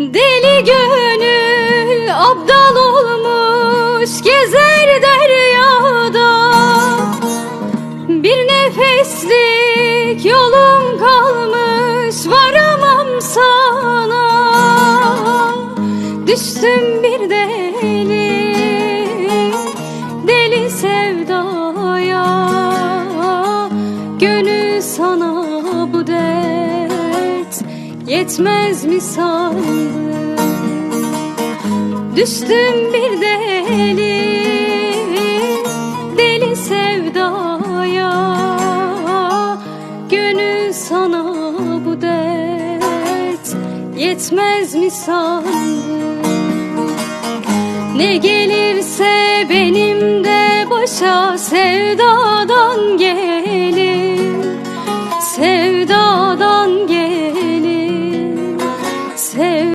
Deli gönül abdal olmuş gezer deryada. Bir nefeslik yolum kalmış varamam sana. Düştüm bir deli yetmez mi sandın Düştüm bir deli deli sevdaya. Gönül sana bu dert yetmez mi sandın ne gelirse benim de başa sevdadan